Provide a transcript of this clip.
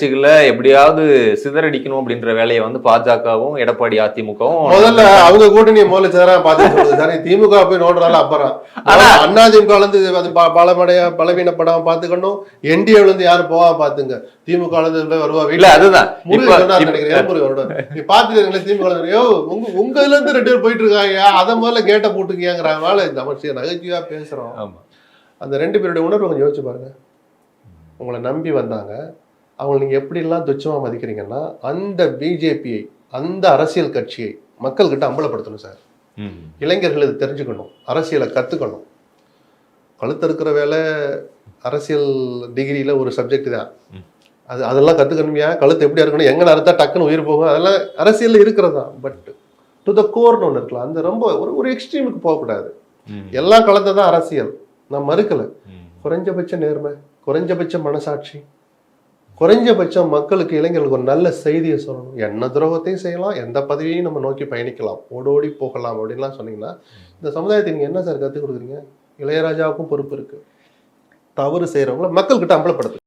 கட்சிகளை எப்படியாவது சிதறடிக்கணும் அப்படின்ற வேலையை வந்து பாஜகவும் எடப்பாடி அதிமுகவும் முதல்ல அவங்க கூட்டணியை முதல்ல சொல்லுது சார் திமுக போய் நோடுறால அப்புறம். அண்ணா திமுக அது ப- பலமடைய பலவீனப்படாம பாத்துக்கணும் என்டிஏல இருந்து யாரும் போவா பாத்துங்க திமுக இருந்து வருவா இல்ல அதுதான். பாத்துக்கிறீங்களா திமுக உங்க உங்க இதுல இருந்து ரெண்டு பேர் போயிட்டு இருக்காங்க. அத முதல்ல கேட்ட போட்டுக்கியாங்கிறனால இந்த நகைச்சுவையா பேசுறோம். ஆமா. அந்த ரெண்டு பேருடைய உணர்வு கொஞ்சம் யோசிச்சு பாருங்க. உங்களை நம்பி வந்தாங்க. அவங்களை நீங்க எப்படிலாம் துச்சமா மதிக்கிறீங்கன்னா அந்த பிஜேபியை அந்த அரசியல் கட்சியை மக்கள்கிட்ட அம்பலப்படுத்தணும் சார். இளைஞர்கள் இது தெரிஞ்சுக்கணும் அரசியலை கற்றுக்கணும் கழுத்து இருக்கிற வேலை அரசியல் டிகிரியில் ஒரு சப்ஜெக்ட் தான். அது அதெல்லாம் கற்றுக்கணுமையா கழுத்து எப்படி இருக்கணும்? எங்கே அறுத்தா டக்குன்னு உயிர் போகும்? அதெல்லாம் அரசியலில் இருக்கிறது தான். பட் டு த கோர்னு ஒன்று இருக்கலாம். அந்த ரொம்ப ஒரு ஒரு எக்ஸ்ட்ரீமுக்கு போகக்கூடாது. எல்லாம் தான் அரசியல். நான் மறுக்கலை. குறைஞ்சபட்ச நேர்மை குறைஞ்சபட்ச மனசாட்சி. குறைஞ்சபட்சம் மக்களுக்கு இளைஞர்களுக்கு ஒரு நல்ல செய்தியை சொல்லணும். என்ன துரோகத்தையும் செய்யலாம் எந்த பதவியையும் நம்ம நோக்கி பயணிக்கலாம். ஓடோடி போகலாம் அப்படின்லாம் சொன்னீங்கன்னா இந்த சமுதாயத்தை நீங்கள் என்ன சார் கற்றுக் கொடுக்குறீங்க? இளையராஜாவுக்கும் பொறுப்பு இருக்குது தவறு செய்கிறவங்கள மக்கள்கிட்ட அம்பலப்படுத்து.